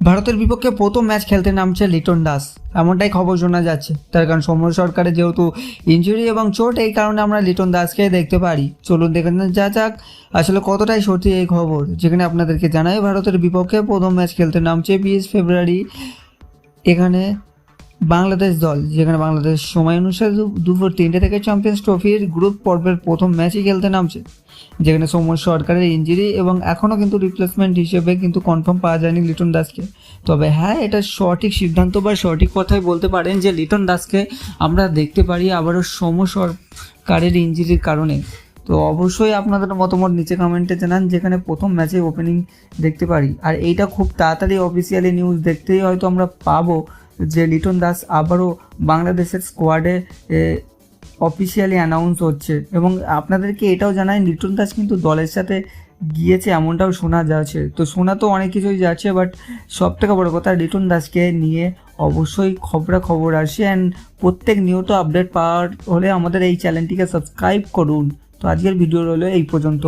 ভারতের বিপক্ষে প্রথম ম্যাচ খেলতে নামছে লিটন দাস। এমনটাই খবর শোনা যাচ্ছে। তার কারণ সৌম্য সরকারের যেহেতু ইঞ্জুরি এবং চোট, এই কারণে আমরা লিটন দাসকে দেখতে পারি। চলুন দেখে যা যাক। আসলে কতটাই সত্যি এই খবর? যেখানে আপনাদেরকে জানাই, ভারতের বিপক্ষে প্রথম ম্যাচ খেলতে নামছে বিশ ফেব্রুয়ারি। এখানে বাংলাদেশ দল, যেখানে বাংলাদেশ সময় অনুসারে দুপুর তিনটে থেকে চ্যাম্পিয়ন্স ট্রফির গ্রুপ পর্বের প্রথম ম্যাচই খেলতে নামছে, যেখানে সৌম্য সরকারের ইঞ্জুরি এবং এখনও কিন্তু রিপ্লেসমেন্ট হিসেবে কিন্তু কনফার্ম পাওয়া যায়নি লিটন দাসকে। তবে হ্যাঁ এটা সঠিক সিদ্ধান্ত বা সঠিক কথাই বলতে পারেন যে লিটন দাসকে আমরা দেখতে পারি আবারও সৌম্য সরকারের ইঞ্জুরির কারণে। তো অবশ্যই আপনাদের মতামত নিচে কমেন্টে জানান, যেখানে প্রথম ম্যাচে ওপেনিং দেখতে পারি। আর এইটা খুব তাড়াতাড়ি অফিসিয়ালি নিউজ দেখতেই হয়তো আমরা পাবো যে লিটন দাস আবারও বাংলাদেশের স্কোয়াডে অফিসিয়ালি অ্যানাউন্স হচ্ছে। এবং আপনাদেরকে এটাও জানাই, লিটন দাস কিন্তু দলের সাথে গিয়েছে, এমনটাও শোনা যাচ্ছে। তো শোনা তো অনেক কিছুই যাচ্ছে বাট সব থেকে বড় কথা, লিটন দাসকে নিয়ে অবশ্যই খবরা খবর আসে অ্যান্ড প্রত্যেক নিয়ত আপডেট পাওয়ার হলে আমাদের এই চ্যানেলটিকে সাবস্ক্রাইব করুন। তো আজকের ভিডিও রইল এই পর্যন্ত।